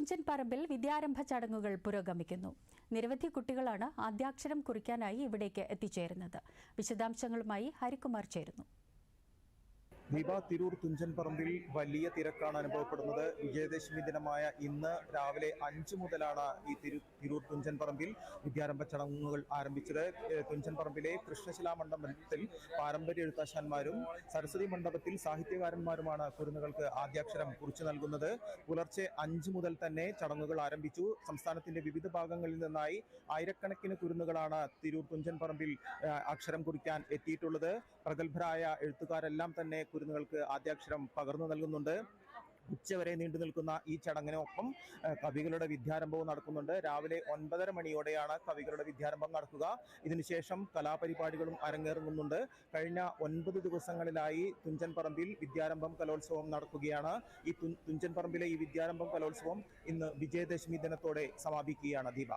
തുഞ്ചൻ പറമ്പിൽ വിദ്യാരംഭ ചടങ്ങുകൾ പുരോഗമിക്കുന്നു. നിരവധി കുട്ടികളാണ് ആദ്യാക്ഷരം കുറിക്കാനായി ഇവിടേക്ക് എത്തിച്ചേരുന്നത്. വിശദാംശങ്ങളുമായി ഹരികുമാർ ചേരുന്നു. ദീപ തിരൂർ തുഞ്ചൻ പറമ്പിൽ വലിയ തിരക്കാണ് അനുഭവപ്പെടുന്നത്. വിജയദശമി ദിനമായ ഇന്ന് രാവിലെ അഞ്ചു മുതലാണ് ഈ തിരു തിരൂർ തുഞ്ചൻ പറമ്പിൽ വിദ്യാരംഭ ചടങ്ങുകൾ ആരംഭിച്ചത്. തുഞ്ചൻ പറമ്പിലെ കൃഷ്ണശിലാ മണ്ഡപത്തിൽ പാരമ്പര്യ എഴുത്താശാന്മാരും സരസ്വതി മണ്ഡപത്തിൽ സാഹിത്യകാരന്മാരുമാണ് കുരുന്നുകൾക്ക് ആദ്യാക്ഷരം കുറിച്ചു നൽകുന്നത്. പുലർച്ചെ അഞ്ചു മുതൽ തന്നെ ചടങ്ങുകൾ ആരംഭിച്ചു. സംസ്ഥാനത്തിന്റെ വിവിധ ഭാഗങ്ങളിൽ നിന്നായി ആയിരക്കണക്കിന് കുരുന്നുകളാണ് തിരൂർ തുഞ്ചൻ പറമ്പിൽ അക്ഷരം കുറിക്കാൻ എത്തിയിട്ടുള്ളത്. പ്രഗത്ഭരായ എഴുത്തുകാരെല്ലാം തന്നെ കുരുന്നുകൾക്ക് ആദ്യാക്ഷരം പകർന്നു നൽകുന്നുണ്ട്. ഉച്ചവരെ നീണ്ടു നിൽക്കുന്ന ഈ ചടങ്ങിനൊപ്പം കവികളുടെ വിദ്യാരംഭവും നടക്കുന്നുണ്ട്. രാവിലെ ഒൻപതര മണിയോടെയാണ് കവികളുടെ വിദ്യാരംഭം നടക്കുക. ഇതിനുശേഷം കലാപരിപാടികളും അരങ്ങേറുന്നുണ്ട്. കഴിഞ്ഞ ഒൻപത് ദിവസങ്ങളിലായി തുഞ്ചൻ പറമ്പിൽ വിദ്യാരംഭം കലോത്സവം നടക്കുകയാണ്. ഈ തുഞ്ചൻ പറമ്പിലെ ഈ വിദ്യാരംഭം കലോത്സവം ഇന്ന് വിജയദശമി ദിനത്തോടെ സമാപിക്കുകയാണ് ദീപ.